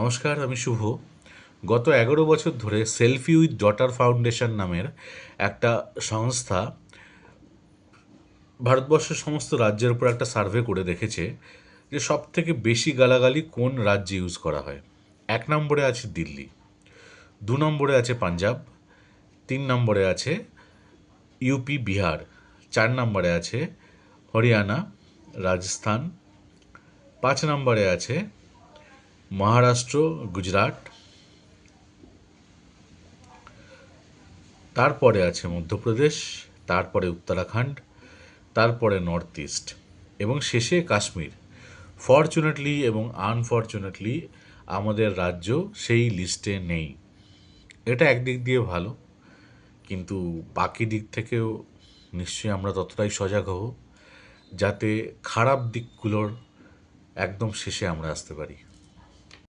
নমস্কার, আমি শুভ। গত এগারো বছর ধরে সেলফি উইথ ডটার ফাউন্ডেশন নামের একটা সংস্থা ভারতবর্ষের সমস্ত রাজ্যের উপর একটা সার্ভে করে দেখেছে যে সব থেকে বেশি গালাগালি কোন রাজ্যে ইউজ করা হয়। এক নম্বরে আছে দিল্লি, দু নম্বরে আছে পাঞ্জাব, তিন নম্বরে আছে ইউপি বিহার, চার নম্বরে আছে হরিয়ানা, রাজস্থান, পাঁচ নম্বরে আছে মহারাষ্ট্র, গুজরাট। তারপরে আছে মধ্যপ্রদেশ, তারপরে উত্তরাখণ্ড, তারপরে নর্থ ইস্ট এবং শেষে কাশ্মীর। ফর্চুনেটলি এবং আনফর্চুনেটলি আমাদের রাজ্য সেই লিস্টে নেই। এটা একদিক দিয়ে ভালো, কিন্তু বাকি দিক থেকেও নিশ্চয়ই আমরা ততটাই সজাগ হব যাতে খারাপ দিকগুলোর একদম শেষে আমরা আসতে পারি।